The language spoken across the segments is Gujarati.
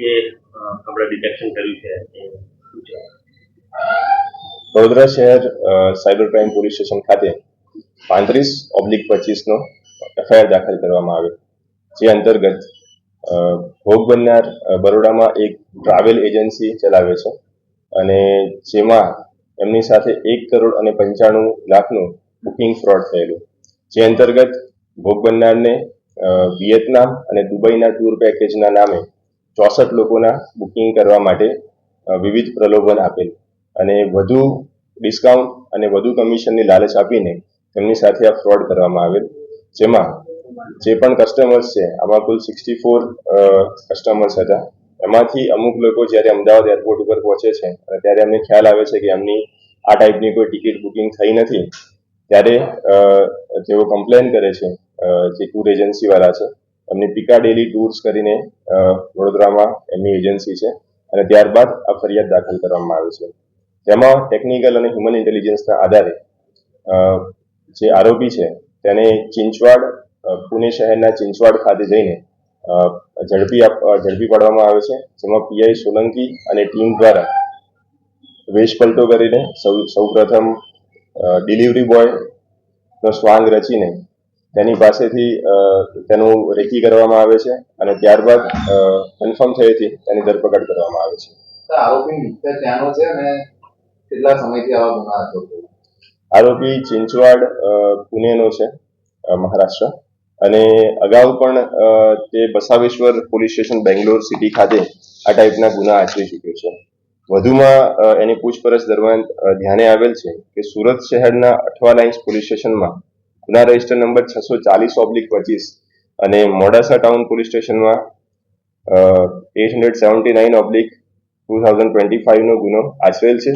જે આપણે ડિટેક્શન કર્યું છે વડોદરા શહેર સાયબર ક્રાઇમ પોલીસ સ્ટેશન ખાતે પાંત્રીસ ઓબ્લિક પચીસનો એફઆઈઆર દાખલ કરવામાં આવ્યો. જે અંતર્ગત ભોગ બનનાર બરોડામાં એક ટ્રાવેલ એજન્સી ચલાવે છે અને જેમાં એમની સાથે એક કરોડ અને પંચાણું લાખનું બુકિંગ ફ્રોડ થયેલું. જે અંતર્ગત ભોગ બનનારને વિયેતનામ અને દુબઈના ટૂર પેકેજના નામે ચોસઠ લોકોના બુકિંગ કરવા માટે વિવિધ પ્રલોભન આપેલ. અને વધુ ડિસ્કાઉન્ટ અને વધુ કમિશનની લાલચ આપીને તેમની સાથે આ ફ્રોડ કરવામાં આવેલ. જેમાં જે પણ કસ્ટમર્સ છે, આમાં કુલ સિક્સટી ફોર કસ્ટમર્સ હતા. એમાંથી અમુક લોકો જ્યારે અમદાવાદ એરપોર્ટ ઉપર પહોંચે છે, અને ત્યારે એમને ખ્યાલ આવે છે કે એમની આ ટાઈપની કોઈ ટિકિટ બુકિંગ થઈ નથી, ત્યારે જેઓ કમ્પ્લેન કરે છે જે ટૂર એજન્સીવાળા છે. એમની પિકાડેલી ટૂર્સ કરીને વડોદરામાં એમની એજન્સી છે. અને ત્યારબાદ આ ફરિયાદ દાખલ કરવામાં આવે છે. તેમાં ટેકનિકલ અને હ્યુમન ઇન્ટેલિજન્સના આધારે જે આરોપી છે, તેને ચિંચવાડ પુણે શહેરના ચિંચવાડ ખાતે જઈને ઝડપી ઝડપી પાડવામાં આવે છે. જેમાં પીઆઈ સોલંકી અને ટીમ દ્વારા વેશ પલટો કરીને સૌ, સૌપ્રથમ ડિલિવરી બોયનો સ્વાંગ રચીને તેની પાસેથી તેનું રેકી કરવામાં આવે છે અને ત્યારબાદ કન્ફર્મ થયેથી તેની ધરપકડ કરવામાં આવે છે. આરોપી ચિંચવાડ પુણેનો છે મહારાષ્ટ્ર. અને અગાઉ પણ તે Basaveshwar police station Bangalore city ખાતે આ ટાઈપના ગુના આચરી ચૂક્યો છે. વધુમાં એની પૂછપરછ દરમિયાન ધ્યાને આવેલ છે કે સુરત શહેરના અઠવા લાઇન્સ પોલીસ સ્ટેશનમાં ગુના રજિસ્ટર નંબર છસો ચાલીસ ઓબ્લિક પચીસ અને મોડાસા ટાઉન પોલીસ સ્ટેશનમાં eight hundred seventy nine oblique two thousand twenty ફાઇવનો ગુનો આચરેલ છે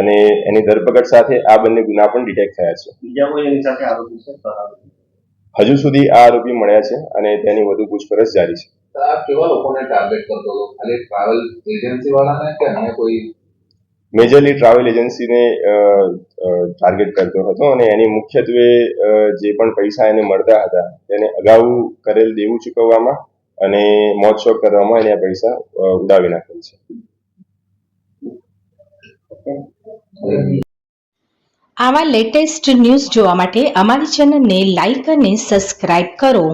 અને એની ધરપકડ સાથે આ બંને ગુના પણ ડિટેક્ટ થયા છે. બીજા કોઈ એની સાથે આરોપી છે? હજુ સુધી આ આરોપી મળ્યા છે અને તેની વધુ પૂછપરછ જારી છે. કેવા લોકોને ટાર્ગેટ કરતો હતો? ખાલી ટ્રાવેલ એજન્સી વાળાને કે અન્ય કોઈ મેજરલી ટ્રાવેલ એજન્સીને ટાર્ગેટ કરતો હતો અને એની મુખ્યત્વે જે પણ પૈસા એને મળતા હતા તેને અગાઉ કરેલ દેવું ચૂકવવામાં અને મોત શોખ કરવામાં એને પૈસા ઉડાવી નાખેલ છે. આવા લેટેસ્ટ ન્યૂઝ જોવા માટે અમારી ચેનલને લાઈક અને સબસ્ક્રાઇબ કરો.